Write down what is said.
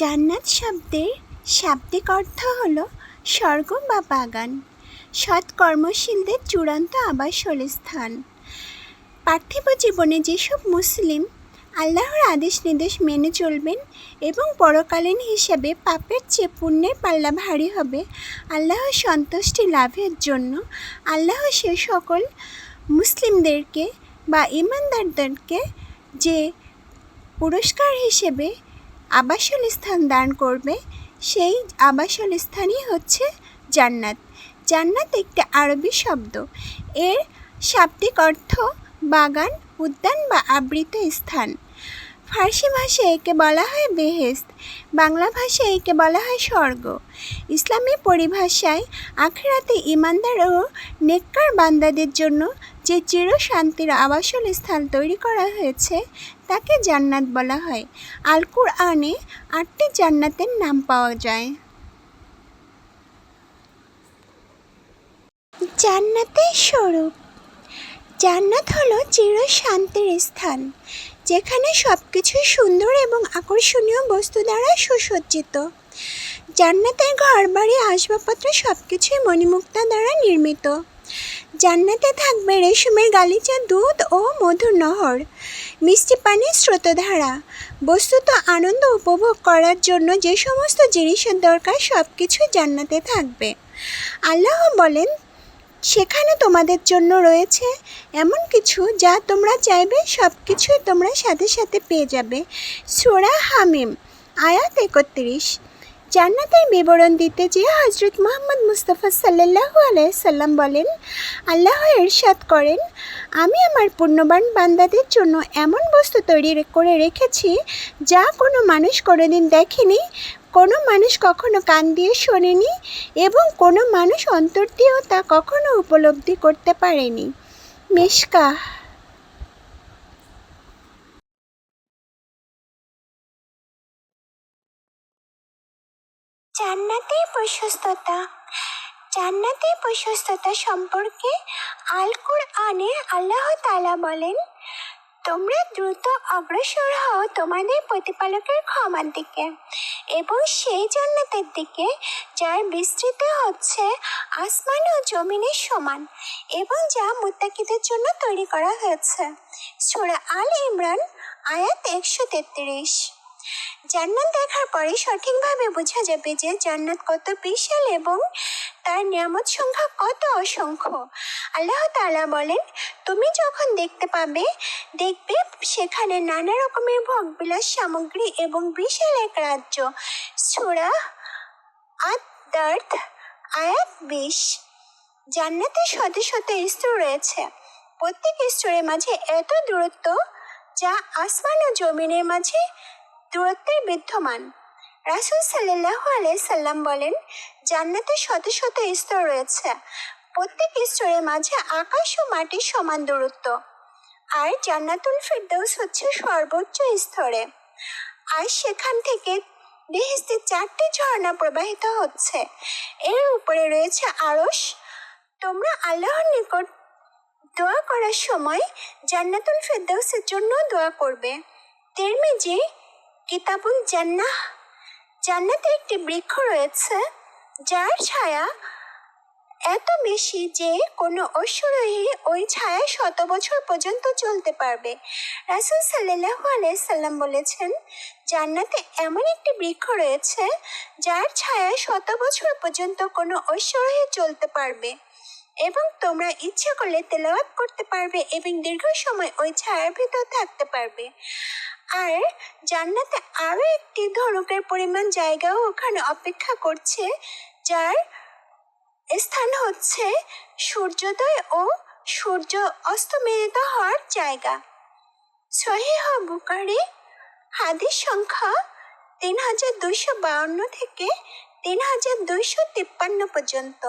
জান্নাত শব্দের শাব্দিক অর্থ হল স্বর্গ বা বাগান। সৎ কর্মশীলদের চূড়ান্ত আবাসল স্থান পার্থিব জীবনে যেসব মুসলিম আল্লাহর আদেশ নির্দেশ মেনে চলবেন এবং পরকালীন হিসাবে পাপের চেয়ে পুণ্যের পাল্লা ভারী হবে, আল্লাহর সন্তুষ্টি লাভের জন্য আল্লাহ সে সকল মুসলিমদেরকে বা ইমানদারদেরকে যে পুরস্কার হিসেবে আবাসল স্থান দান করবে, সেই আবাসন স্থানই হচ্ছে জান্নাত। জান্নাত একটি আরবি শব্দ। এর শাব্দিক অর্থ বাগান, উদ্যান বা আবৃত স্থান। ফার্সি ভাষায় একে বলা হয় বেহেস্ত বাংলা ভাষায় একে বলা হয় স্বর্গ। ইসলামী পরিভাষায় আখেরাতে ইমানদার ও নেককার বান্দাদের জন্য যে চির শান্তির আবাসল স্থান তৈরি করা হয়েছে, তাকে জান্নাত বলা হয়। আল কুরআনে আটটি জান্নাতের নাম পাওয়া যায়। জান্নাতের স্বরূপ। জান্নাত হলো চির শান্তির স্থান। যেখানে সব কিছুই সুন্দর এবং আকর্ষণীয় বস্তু দ্বারা সুসজ্জিত। জান্নাতের ঘর বাড়ি আসবাবপত্র সব কিছুই মণিমুক্তা দ্বারা নির্মিত। জান্নাতে থাকবে রেশমের গালিচা, দুধ ও মধুর নহর, মিষ্টি পানির স্রোতধারা। বস্তুত আনন্দ উপভোগ করার জন্য যে সমস্ত জিনিসের দরকার সব কিছুই জান্নাতে থাকবে। আল্লাহ বলেন সেখানে তোমাদের জন্য রয়েছে এমন কিছু যা তোমরা চাইবে সব কিছুই তোমরা সাথে সাথে পেয়ে যাবে। সোরা হামিম, আয়াত একত্রিশ। জান্নাতের বিবরণ দিতে যে হজরত মোহাম্মদ মুস্তফা সাল্লাহু আলাইসাল্লাম বলেন, আল্লাহ ইরশাদ করেন, আমি আমার পুণ্যবান বান্দাদের জন্য এমন বস্তু তৈরি করে রেখেছি যা কোনো মানুষ কোনোদিন দেখেনি, কোনো মানুষ কখনো কান দিয়ে শোনেনি এবং কোনো মানুষ অন্তর দিয়েও তা কখনো উপলব্ধি করতে পারেনি। মেশকা জান্নাতের প্রশস্ততা। জান্নাতের প্রশস্ততা সম্পর্কে আল কুরআনে আল্লাহ তালা বলেন, তোমরা দ্রুত অগ্রসর হও তোমাদের প্রতিপালকের ক্ষমার দিকে এবং সেই জান্নাতের দিকে, যার বিস্তৃত হচ্ছে আসমান ও জমিনের সমান এবং যা মুত্তাকিদের জন্য তৈরি করা হয়েছে। সূরা আল ইমরান আয়াত একশো তেত্রিশ। জান্নাত দেখার পরে সঠিকভাবে বোঝা যাবে যে জান্নাত কত বিশাল এবং তার নিয়ামত সংখ্যা কত অসংখ্য। আল্লাহ তালা বলেন, তুমি যখন দেখতে পাবে, দেখবে সেখানে নানা রকমের ভোগবিলাস সামগ্রী এবং বিশাল এক রাজ্য। সুরা আত আয়াত বিশ। জান্নাতে শত শত স্তর রয়েছে। প্রত্যেক স্তরের মাঝে এত দূরত্ব যা আসমান ও জমিনের মাঝে দূরত্বের বিদ্যমান। রাসুল সাল্লাহ সাল্লাম বলেন, জান্নাতে শত শত স্তর রয়েছে। প্রত্যেক স্তরের মাঝে আকাশ ও মাটির সমান দূরত্ব। আর জান্নাতুল ফিরদৌস হচ্ছে সর্বোচ্চ স্তরে। আর সেখান থেকে বেহেস্তে চারটি ঝর্ণা প্রবাহিত হচ্ছে। এর উপরে রয়েছে আরস তোমরা আল্লাহর নিকট দোয়া করার সময় জান্নাতুল ফেরদৌসের জন্য দোয়া করবে। তেরমিজি কিতাবুল জান্নাহ। জান্নাতে একটি বৃক্ষ রয়েছে, যার ছায়া এত বেশি যে কোনো অশ্বরোহী ওই ছায়া শত বছর পর্যন্ত চলতে পারবে। রাসুল সাল্লাহ আলাইসাল্লাম বলেছেন, জান্নাতে এমন একটি বৃক্ষ রয়েছে, যার ছায়া শত বছর পর্যন্ত কোনো ঐশ্বরোহী চলতে পারবে। এবং তোমরা ইচ্ছে করলে তেলাওয়াত করতে পারবে এবং দীর্ঘ সময় ওই ছায়ার ভিতর থাকতে পারবে। আর জান্নাতে আরও একটি ধনুকের পরিমাণ জায়গাও ওখানে অপেক্ষা করছে, যার স্থান হচ্ছে সূর্যোদয় ও সূর্য অস্তমিলিত হওয়ার জায়গা। সহিহ বুকারি হাদিস সংখ্যা তিন হাজার দুইশো বাউন্ন থেকে তিন হাজার দুইশো তিপ্পান্ন পর্যন্ত।